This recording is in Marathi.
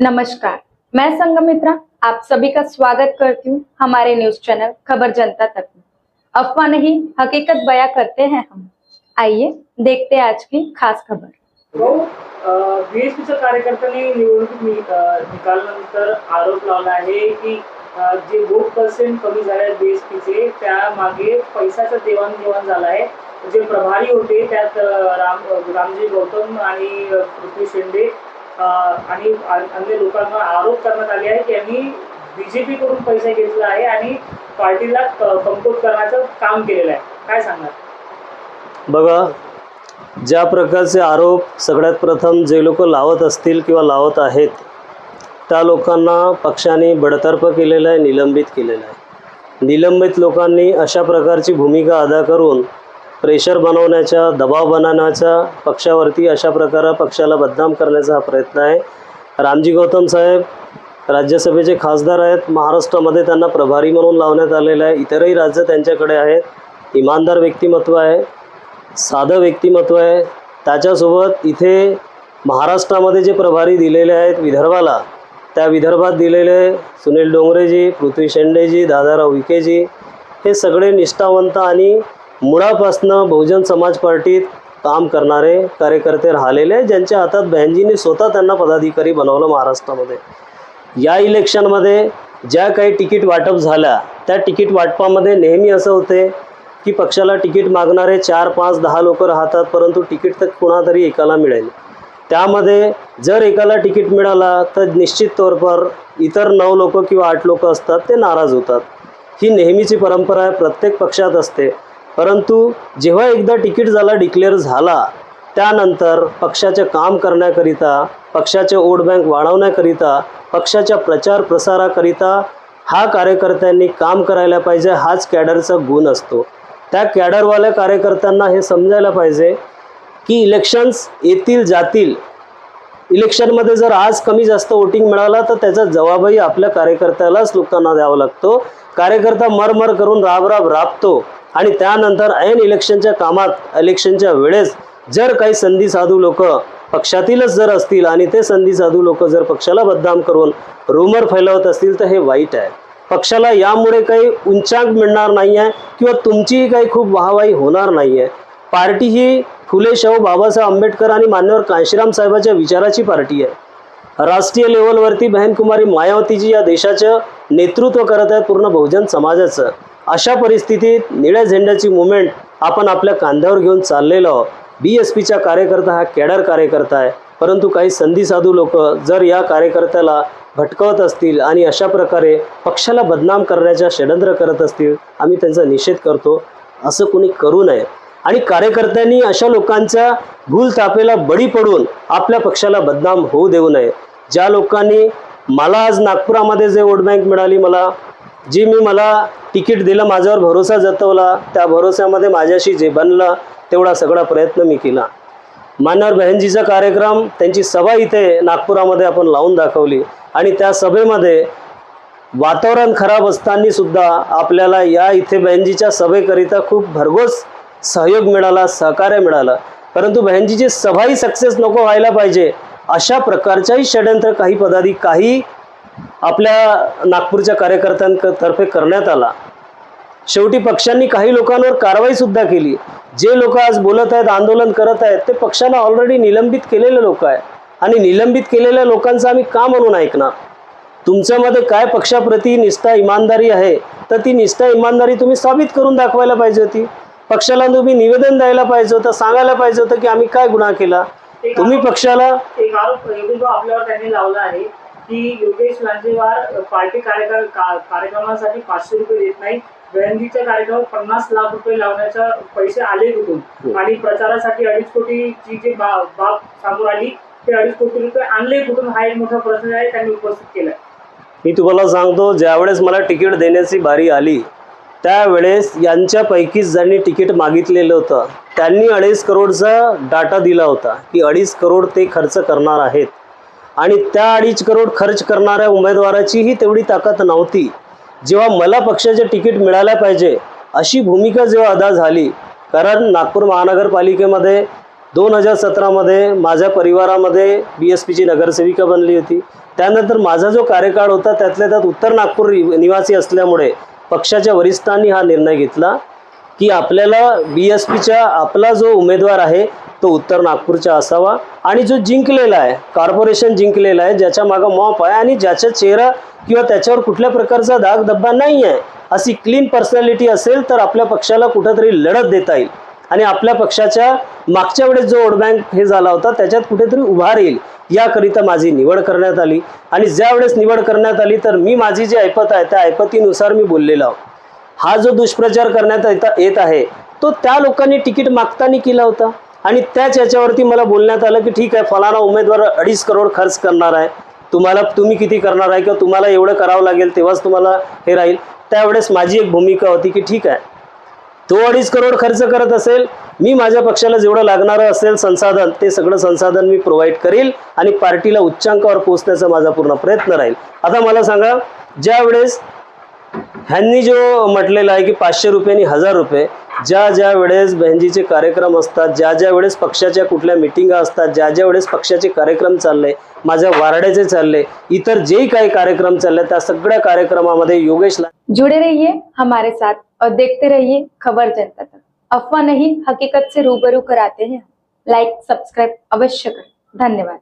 नमस्कार मैं संगमित्रा आप सभी का स्वागत करती हूँ हमारे न्यूज़ चैनल खबर जनता तक में। अफवाह नहीं हकीकत बयां करते हैं हम। आइए देखते हैं आज की खास खबर। कार्यकर्त्यांनी निवडणूक आरोप लावला आहे की जे वोट पर्सेंट कमी झाले बीएसपीचे त्यामागे पैशाचं देवाणघेवाण झालं आहे. जे प्रभारी होते त्यात राम रामजी गौतम आणि पृथ्वी अ, आणि अन्य लोकांना आरोप करण्यात आले आहे की यांनी बीजेपी कडून पैसे घेतला आहे आणि पार्टीला क- कमकुवत करण्याचं काम केलेलं आहे. काय सांगणार? बघा ज्या प्रकारचे आरोप सगळ्यात प्रथम जे लोक लावत असतील किंवा लावत आहेत त्या लोकांना पक्षाने बडतर्फ केलेलं आहे निलंबित केलेलं आहे. निलंबित लोकांनी अशा प्रकारची भूमिका अदा करून प्रेशर बनवण्याच्या दबाव बनवण्याचा पक्षावरती अशा प्रकारे पक्षाला बदनाम करण्याचा हा प्रयत्न आहे. रामजी गौतम साहेब राज्यसभेचे खासदार आहेत. महाराष्ट्रामध्ये त्यांना प्रभारी म्हणून लावण्यात आलेलं आहे. इतरही राज्य त्यांच्याकडे आहेत. इमानदार व्यक्तिमत्व आहे. साधं व्यक्तिमत्व आहे. त्याच्यासोबत इथे महाराष्ट्रामध्ये जे प्रभारी दिलेले आहेत विदर्भाला त्या विदर्भात दिलेले सुनील डोंगरेजी पृथ्वी शेंडेजी दादाराव विखेजी हे सगळे निष्ठावंत आणि मुळापासनं बहुजन समाज पार्टीत काम करणारे कार्यकर्ते राहिलेले ज्यांच्या हातात बहनजींनी स्वतः त्यांना पदाधिकारी बनवलं महाराष्ट्रामध्ये. या इलेक्शनमध्ये ज्या काही तिकीट वाटप झाल्या त्या तिकीट वाटपामध्ये नेहमी असं होते की पक्षाला तिकीट मागणारे चार पाच दहा लोक राहतात परंतु तिकीट तर कुणातरी एकाला मिळेल. त्यामध्ये जर एकाला तिकीट मिळाला तर निश्चित तौरपर इतर नऊ लोक किंवा आठ लोक असतात ते नाराज होतात. ही नेहमीची परंपरा आहे प्रत्येक पक्षात असते. परंतु जेव्हा एकदा तिकीट झाला डिक्लेअर झाला त्यानंतर पक्षाचे काम करण्याकरिता पक्षाचे वोट बँक वाढवण्याकरिता पक्षाच्या प्रचार प्रसाराकरिता हा कार्यकर्त्यांनी काम करायला पाहिजे हाच कॅडरचा गुण असतो. त्या कॅडरवाल्या कार्यकर्त्यांना हे समजायला पाहिजे की इलेक्शन्स येतील जातील. इलेक्शनमध्ये जर आज कमी जास्त वोटिंग मिळाला तर त्याचा जबाबही आपल्या कार्यकर्त्यालाच लोकांना द्यावा लागतो. कार्यकर्ता मरमर करून राबराब राबतो. आणि त्यानंतर ऐन इलेक्शनच्या कामात इलेक्शनच्या वेळेस जर काही संधी साधू लोक पक्षातीलच जर असतील आणि ते संधी साधू लोक जर पक्षाला बदनाम करून रुमर फैलवत असतील तर हे वाईट आहे. पक्षाला यामुळे काही उंचांक मिळणार नाही आहे किंवा तुमचीही काही खूप वाहवाही होणार नाही आहे पार्टी ही फुले शाहू बाबासाहेब आंबेडकर आणि मान्यवर कांशीराम साहेबाच्या विचाराची पार्टी आहे. राष्ट्रीय लेवलवरती बहनकुमारी मायावतीजी या देशाचं नेतृत्व करत आहेत पूर्ण बहुजन समाजाचं. अशा परिस्थितीत निळ्या झेंड्याची मुवमेंट आपण आपल्या कांद्यावर घेऊन चाललेलो आहोत. बी एस पीचा कार्यकर्ता हा कॅडर कार्यकर्ता आहे. परंतु काही संधी साधू लोक जर या कार्यकर्त्याला भटकवत असतील आणि अशा प्रकारे पक्षाला बदनाम करण्याच्या षडयंत्र करत असतील आम्ही त्यांचा निषेध करतो. असं कुणी करू नये. आणि कार्यकर्त्यांनी अशा लोकांच्या भूल तापेला बळी पडून आपल्या पक्षाला बदनाम होऊ देऊ नये. ज्या लोकांनी मला आज नागपुरामध्ये जे वोट बँक मिळाली मला जी मी मला तिकीट दिलं माझ्यावर भरोसा जतवला त्या भरोस्यामध्ये माझ्याशी जे बनलं तेवढा सगळा प्रयत्न मी केला. मान्यवर बहनजीचा कार्यक्रम त्यांची सभा इथे नागपुरामध्ये आपण लावून दाखवली आणि त्या सभेमध्ये वातावरण खराब असताना सुद्धा आपल्याला या इथे बहनजीच्या सभेकरिता खूप भरघोस सहयोग मिळाला सहकार्य मिळालं. परंतु बहनजीची सभाही सक्सेस नको व्हायला पाहिजे अशा प्रकारच्याही षडयंत्र काही पदाधिक काही आपल्या नागपूरच्या कार्यकर्त्यांतर्फे करण्यात आला. शेवटी पक्षांनी काही लोकांवर कारवाई सुद्धा केली. जे लोक आज बोलत आहेत आंदोलन करत आहेत ते पक्षाला ऑलरेडी निलंबित केलेले लोक आहे आणि निलंबित केलेल्या लोकांचं आम्ही का म्हणून ऐकणार? तुमच्यामध्ये काय पक्षाप्रती निष्ठा इमानदारी आहे? तर ती निष्ठा इमानदारी तुम्ही साबित करून दाखवायला पाहिजे होती. पक्षाला तुम्ही निवेदन द्यायला पाहिजे होतं सांगायला पाहिजे होतं की आम्ही काय गुन्हा केला? तुम्ही पक्षाला एक आरोप आपल्यावर त्यांनी लावला आहे. की योगेश लांजेवार पार्टी कार्यक्रम कार्यक्रमासाठी पाचशे रुपये देत नाही बहनजीच्या कार्यक्रमात पन्नास लाख रुपये लावण्याचा पैसे आले कुठून? आणि प्रचारासाठी अडीच कोटीची जी बाब समोर आली ते अडीच कोटी रुपये आणले कुठून? हा एक मोठा प्रश्न आहे त्यांनी उपस्थित केलाय मी तुम्हाला सांगतो ज्यावेळेस मला तिकीट देण्याची बारी आली त्यावेळेस यांच्यापैकीच ज्यांनी तिकीट मागितलेलं होतं त्यांनी अडीच करोडचा डाटा दिला होता की अडीच करोड ते खर्च करणार आहेत. आणि त्या अडीच करोड खर्च करणाऱ्या उमेदवाराचीही तेवढी ताकद नव्हती. जेव्हा मला पक्षाचे तिकीट मिळायला पाहिजे अशी भूमिका जेव्हा अदा झाली कारण नागपूर महानगरपालिकेमध्ये दोन हजार सतरामध्ये माझ्या परिवारामध्ये बी एस पीची नगरसेविका बनली होती. त्यानंतर माझा जो कार्यकाळ होता त्यातल्या त्यात उत्तर नागपूर निवासी असल्यामुळे पक्षाच्या वरिष्ठांनी हा निर्णय घेतला की आपल्याला बी एस पीच्या आपला जो उमेदवार आहे तो उत्तर नागपूरचा असावा. आणि जो जिंकलेला आहे कॉर्पोरेशन जिंकलेला आहे ज्याच्या मागं मॉप आहे आणि ज्याचा चेहरा किंवा त्याच्यावर कुठल्या प्रकारचा दाग धब्बा नाही आहे अशी क्लीन पर्सनॅलिटी असेल तर आपल्या पक्षाला कुठंतरी लढत देता येईल. आणि आपल्या पक्षाच्या मागच्या वेळेस जो वोट बँक हे झाला होता त्याच्यात कुठेतरी उभार येईल याकरिता माझी निवड करण्यात आली. आणि ज्यावेळेस निवड करण्यात आली तर मी माझी जी ऐपत आहे त्या ऐपतीनुसार मी बोललेलो आहो. हा जो दुष्प्रचार करण्यात येत आहे तो त्या लोकांनी तिकीट मागताना केला होता? आणि त्याच याच्यावरती मला बोलण्यात आलं की ठीक आहे फलाना उमेदवार अडीच करोड खर्च करणार आहे. तुम्हाला तुम्ही किती करणार आहे किंवा तुम्हाला एवढं करावं लागेल तेव्हाच तुम्हाला हे राहील. त्यावेळेस माझी एक भूमिका होती की ठीक आहे तो अडीच करोड खर्च करत असेल मी माझ्या पक्षाला जेवढं लागणारं असेल संसाधन ते सगळं संसाधन मी प्रोव्हाइड करील आणि पार्टीला उच्चांकावर पोहोचण्याचा माझा पूर्ण प्रयत्न राहील. आता मला सांगा ज्यावेळेस ह्यांनी जो म्हटलेला आहे की पाचशे रुपयांनी हजार रुपये ज्या ज्या वेळेस बहनजीचे कार्यक्रम असतात ज्या ज्या वेळेस पक्षाच्या कुठल्या मिटिंगा असतात ज्या ज्या वेळेस पक्षाचे कार्यक्रम चालले माझ्या वारड्याचे चालले इतर जे काही कार्यक्रम चालले त्या सगळ्या कार्यक्रमामध्ये योगेशला जुड़े रहिए हमारे साथ और देखते रहिए खबर जनता तक. अफवा नहीं हकीकत से रूबरू कराते हैं. लाइक सब्सक्राइब अवश्य करें. धन्यवाद.